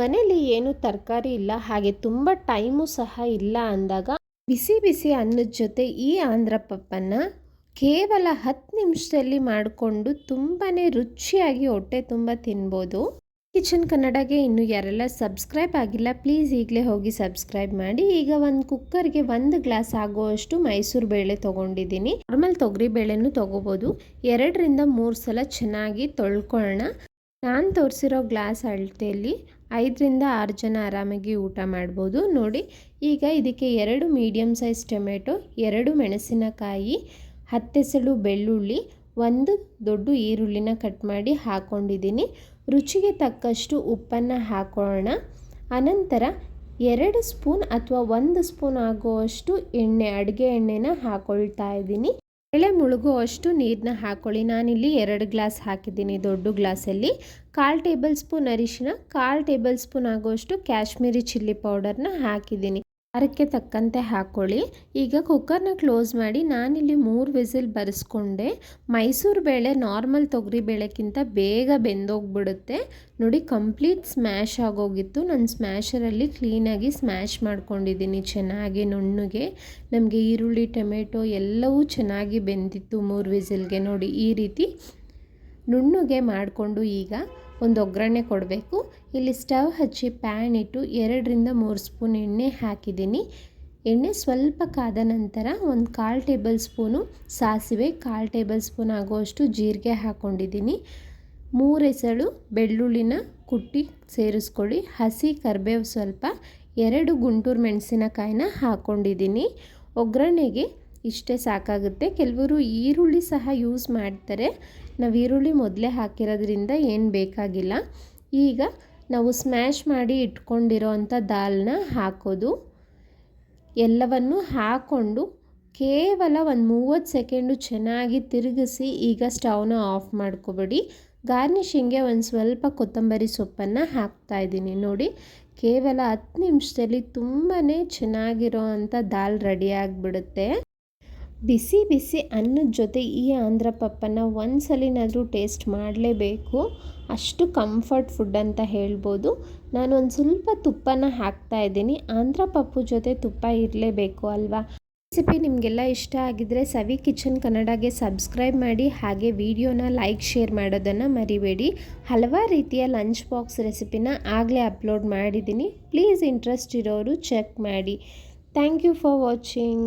ಮನೇಲಿ ಏನು ತರಕಾರಿ ಇಲ್ಲ, ಹಾಗೆ ತುಂಬ ಟೈಮು ಸಹ ಇಲ್ಲ ಅಂದಾಗ ಬಿಸಿ ಬಿಸಿ ಅನ್ನದ ಜೊತೆ ಈ ಆಂಧ್ರ ಪಪ್ಪನ್ನು ಕೇವಲ ಹತ್ತು ನಿಮಿಷದಲ್ಲಿ ಮಾಡಿಕೊಂಡು ತುಂಬಾ ರುಚಿಯಾಗಿ ಹೊಟ್ಟೆ ತುಂಬ ತಿನ್ಬೋದು. ಕಿಚನ್ ಕನ್ನಡಗೆ ಇನ್ನು ಯಾರೆಲ್ಲ ಸಬ್ಸ್ಕ್ರೈಬ್ ಆಗಿಲ್ಲ, ಪ್ಲೀಸ್ ಈಗಲೇ ಹೋಗಿ ಸಬ್ಸ್ಕ್ರೈಬ್ ಮಾಡಿ. ಈಗ ಒಂದು ಕುಕ್ಕರ್ಗೆ ಒಂದು ಗ್ಲಾಸ್ ಆಗುವಷ್ಟು ಮೈಸೂರು ಬೇಳೆ ತೊಗೊಂಡಿದ್ದೀನಿ. ನಾರ್ಮಲ್ ತೊಗರಿ ಬೇಳೆನೂ ತೊಗೋಬೋದು. ಎರಡರಿಂದ ಮೂರು ಸಲ ಚೆನ್ನಾಗಿ ತೊಳ್ಕೊಳ್ಳೋಣ ನಾನು ತೋರಿಸಿರೋ ಗ್ಲಾಸ್ ಅಳತೆಯಲ್ಲಿ ಐದರಿಂದ ಆರು ಜನ ಆರಾಮಾಗಿ ಊಟ ಮಾಡ್ಬೋದು. ನೋಡಿ, ಈಗ ಇದಕ್ಕೆ ಎರಡು ಮೀಡಿಯಮ್ ಸೈಜ್ ಟೊಮೆಟೊ ಎರಡು ಮೆಣಸಿನಕಾಯಿ ಹತ್ತೆಸಳು ಬೆಳ್ಳುಳ್ಳಿ, ಒಂದು ದೊಡ್ಡ ಈರುಳ್ಳಿನ ಕಟ್ ಮಾಡಿ ಹಾಕ್ಕೊಂಡಿದ್ದೀನಿ ರುಚಿಗೆ ತಕ್ಕಷ್ಟು ಉಪ್ಪನ್ನು ಹಾಕೋಣ. ಅನಂತರ ಎರಡು ಸ್ಪೂನ್ ಅಥವಾ ಒಂದು ಸ್ಪೂನ್ ಆಗುವಷ್ಟು ಎಣ್ಣೆ, ಅಡುಗೆ ಎಣ್ಣೆನ ಹಾಕೊಳ್ತಾ ಇದ್ದೀನಿ. ಬೇಳೆ ಮುಳುಗುವಷ್ಟು ನೀರನ್ನ ಹಾಕ್ಕೊಳ್ಳಿ ನಾನಿಲ್ಲಿ ಎರಡು ಗ್ಲಾಸ್ ಹಾಕಿದ್ದೀನಿ ದೊಡ್ಡ ಗ್ಲಾಸಲ್ಲಿ. ಕಾಲು ಟೇಬಲ್ ಸ್ಪೂನ್ ಅರಿಶಿನ, ಕಾಲು ಟೇಬಲ್ ಸ್ಪೂನ್ ಆಗುವಷ್ಟು ಕಾಶ್ಮೀರಿ ಚಿಲ್ಲಿ ಪೌಡರ್ನ ಹಾಕಿದ್ದೀನಿ. ಖಾರಕ್ಕೆ ತಕ್ಕಂತೆ ಹಾಕ್ಕೊಳ್ಳಿ ಈಗ ಕುಕ್ಕರ್ನ ಕ್ಲೋಸ್ ಮಾಡಿ ನಾನಿಲ್ಲಿ ಮೂರು ವಿಸಿಲ್ ಬರೆಸ್ಕೊಂಡೆ. ಮೈಸೂರು ಬೇಳೆ ನಾರ್ಮಲ್ ತೊಗರಿ ಬೇಳೆಕ್ಕಿಂತ ಬೇಗ ಬೆಂದೋಗ್ಬಿಡುತ್ತೆ. ನೋಡಿ ಕಂಪ್ಲೀಟ್ ಸ್ಮ್ಯಾಶ್ ಆಗೋಗಿತ್ತು. ನಾನು ಸ್ಮ್ಯಾಶರಲ್ಲಿ ಕ್ಲೀನಾಗಿ ಸ್ಮ್ಯಾಶ್ ಮಾಡ್ಕೊಂಡಿದ್ದೀನಿ ಚೆನ್ನಾಗಿ ನುಣ್ಣಗೆ. ನಮಗೆ ಈರುಳ್ಳಿ, ಟೊಮೆಟೊ ಎಲ್ಲವೂ ಚೆನ್ನಾಗಿ ಬೆಂದಿತ್ತು ಮೂರು ವಿಸಿಲ್ಗೆ. ನೋಡಿ ಈ ರೀತಿ ನುಣ್ಣಗೆ ಮಾಡಿಕೊಂಡು ಈಗ ಒಂದು ಒಗ್ಗರಣೆ ಕೊಡಬೇಕು. ಇಲ್ಲಿ ಸ್ಟವ್ ಹಚ್ಚಿ ಪ್ಯಾನ್ ಇಟ್ಟು ಎರಡರಿಂದ ಮೂರು ಸ್ಪೂನ್ ಎಣ್ಣೆ ಹಾಕಿದ್ದೀನಿ. ಎಣ್ಣೆ ಸ್ವಲ್ಪ ಕಾದ ನಂತರ ಒಂದು ಕಾಲು ಟೇಬಲ್ ಸ್ಪೂನು ಸಾಸಿವೆ, ಕಾಲು ಟೇಬಲ್ ಸ್ಪೂನ್ ಆಗುವಷ್ಟು ಜೀರಿಗೆ ಹಾಕ್ಕೊಂಡಿದ್ದೀನಿ ಮೂರು ಎಸಳು ಬೆಳ್ಳುಳ್ಳಿನ ಕುಟ್ಟಿ ಸೇರಿಸ್ಕೊಳ್ಳಿ. ಹಸಿ ಕರಿಬೇವು ಸ್ವಲ್ಪ, ಎರಡು ಗುಂಟೂರು ಮೆಣಸಿನಕಾಯಿನ ಹಾಕ್ಕೊಂಡಿದ್ದೀನಿ ಒಗ್ಗರಣೆಗೆ ಇಷ್ಟೇ ಸಾಕಾಗುತ್ತೆ. ಕೆಲವರು ಈರುಳ್ಳಿ ಸಹ ಯೂಸ್ ಮಾಡ್ತಾರೆ. ನಾವು ಈರುಳ್ಳಿ ಮೊದಲೇ ಹಾಕಿರೋದ್ರಿಂದ ಏನು ಬೇಕಾಗಿಲ್ಲ. ಈಗ ನಾವು ಸ್ಮ್ಯಾಶ್ ಮಾಡಿ ಇಟ್ಕೊಂಡಿರೋ ಅಂಥ ದಾಲ್ನ ಹಾಕೋದು. ಎಲ್ಲವನ್ನು ಹಾಕ್ಕೊಂಡು ಕೇವಲ ಒಂದು ಮೂವತ್ತು ಸೆಕೆಂಡು ಚೆನ್ನಾಗಿ ತಿರುಗಿಸಿ ಈಗ ಸ್ಟವ್ನ ಆಫ್ ಮಾಡ್ಕೋಬೇಡಿ. ಗಾರ್ನಿಷಿಂಗ್ಗೆ ಒಂದು ಸ್ವಲ್ಪ ಕೊತ್ತಂಬರಿ ಸೊಪ್ಪನ್ನು ಹಾಕ್ತಾಯಿದ್ದೀನಿ ನೋಡಿ, ಕೇವಲ ಹತ್ತು ನಿಮಿಷದಲ್ಲಿ ತುಂಬಾ ಚೆನ್ನಾಗಿರೋ ಅಂಥ ದಾಲ್ ರೆಡಿ ಆಗಿಬಿಡುತ್ತೆ. ಬಿಸಿ ಬಿಸಿ ಅನ್ನದ ಜೊತೆ ಈ ಆಂಧ್ರ ಪಪ್ಪನ್ನು ಒಂದ್ಸಲಿನಾದರೂ ಟೇಸ್ಟ್ ಮಾಡಲೇಬೇಕು. ಅಷ್ಟು ಕಂಫರ್ಟ್ ಫುಡ್ ಅಂತ ಹೇಳ್ಬೋದು. ನಾನು ಒಂದು ಸ್ವಲ್ಪ ತುಪ್ಪನ ಹಾಕ್ತಾ ಇದ್ದೀನಿ. ಆಂಧ್ರ ಪಪ್ಪು ಜೊತೆ ತುಪ್ಪ ಇರಲೇಬೇಕು ಅಲ್ವಾ? ರೆಸಿಪಿ ನಿಮಗೆಲ್ಲ ಇಷ್ಟ ಆಗಿದ್ದರೆ ಸವಿ ಕಿಚನ್ ಕನ್ನಡಗೆ ಸಬ್ಸ್ಕ್ರೈಬ್ ಮಾಡಿ, ಹಾಗೆ ವಿಡಿಯೋನ ಲೈಕ್ ಶೇರ್ ಮಾಡೋದನ್ನು ಮರಿಬೇಡಿ. ಹಲವಾರು ರೀತಿಯ ಲಂಚ್ ಬಾಕ್ಸ್ ರೆಸಿಪಿನ ಆಗಲೇ ಅಪ್ಲೋಡ್ ಮಾಡಿದ್ದೀನಿ. ಪ್ಲೀಸ್ ಇಂಟ್ರೆಸ್ಟ್ ಇರೋರು ಚೆಕ್ ಮಾಡಿ. Thank you for watching